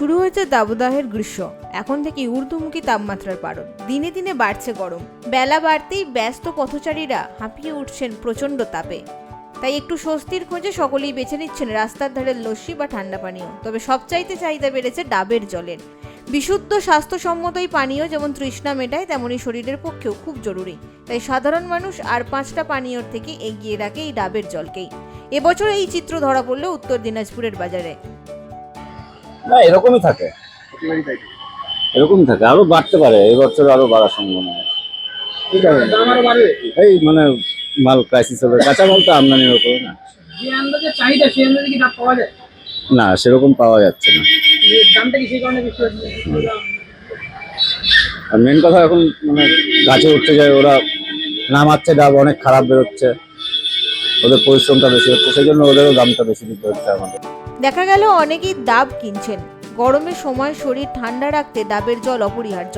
শুরু হয়েছে দাবদাহের গ্রীষ্ম। এখন থেকে ঊর্ধ্বমুখী তাপমাত্রার পারদ। দিনে দিনে বাড়ছে গরম। বেলা বাড়তেই ব্যস্ত পথচারীরা হাঁপিয়ে উঠছেন প্রচণ্ড তাপে। তাই একটু স্বস্তির খোঁজে সকলেই বেছে নিচ্ছেন রাস্তার ধারের লস্যি বা ঠান্ডা পানীয়। তবে সবচাইতে চাহিদা বেড়েছে ডাবের জলের। বিশুদ্ধ, স্বাস্থ্যসম্মত এই পানীয় যেমন তৃষ্ণা মেটায় তেমনই শরীরের পক্ষেও খুব জরুরি। তাই সাধারণ মানুষ আর পাঁচটা পানীয়র থেকে এগিয়ে রাখে এই ডাবের জলকেই। এবছর এই চিত্র ধরা পড়ল উত্তর দিনাজপুরের বাজারে। না এরকমই থাকে। এরকমই থাকে। আরও বাড়তে পারে এই বছর আরও বাড়ার সম্ভাবনা আছে। এই মানে মাল ক্রাইসিস হবে কাঁচা মাল তো আমদানির উপরে না। না সেরকম পাওয়া যাচ্ছে না। দামটা কি সেই কারণে বেশি হচ্ছে? আর মেন কথা এখন মানে গাছে উঠতে যায় ওরা নামাচ্ছে ডাব অনেক খারাপ বেরোচ্ছে। ওদের পরিশ্রমটা বেশি হচ্ছে সেই জন্য ওদেরও দামটা বেশি দিতে হচ্ছে আমাদের। দেখা গেল অনেকেই ডাব কিনছেন। গরমের সময় শরীর ঠান্ডা রাখতে ডাবের জল অপরিহার্য।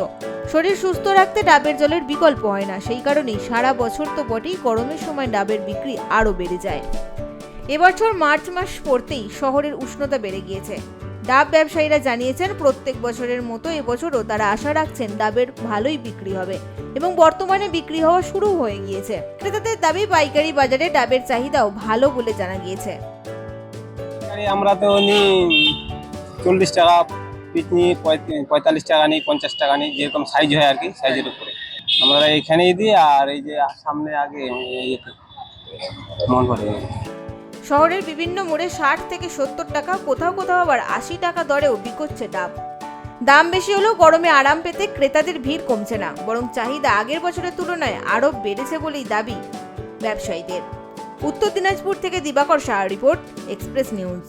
শরীর সুস্থ রাখতে ডাবের জলের বিকল্প হয় না, সেই কারণেই সারা বছর তো বটেই গরমের সময় ডাবের বিক্রি আরও বেড়ে যায়। এবছর মার্চ মাস পড়তেই শহরের উষ্ণতা বেড়ে গিয়েছে। ডাব ব্যবসায়ীরা জানিয়েছেন, প্রত্যেক বছরের মতো এবছরও তারা আশা রাখছেন ডাবের ভালোই বিক্রি হবে এবং বর্তমানে বিক্রি হওয়া শুরু হয়ে গিয়েছে। ক্রেতাদের দাবি, পাইকারি বাজারে ডাবের চাহিদাও ভালো বলে জানা গিয়েছে। আমরা তো নিই চল্লিশ টাকা পিস নিই পঁয়তাল্লিশ টাকা নিই, পঞ্চাশ টাকা নিই, যেরকম সাইজ হয় আর কি সাইজের উপরে। আমরা এখানেই দিই আর এই যে সামনে আগে মন করে শহরের বিভিন্ন মোড়ে ষাট থেকে সত্তর টাকা, কোথাও কোথাও আবার আশি টাকা দরেও বিকোচ্ছে ডাব। দাম বেশি হলেও গরমে আরাম পেতে ক্রেতাদের ভিড় কমছে না, বরং চাহিদা আগের বছরের তুলনায় আরও বেড়েছে বলেই দাবি ব্যবসায়ীদের। উত্তর দিনাজপুর থেকে Dibakar Shah report, Express News.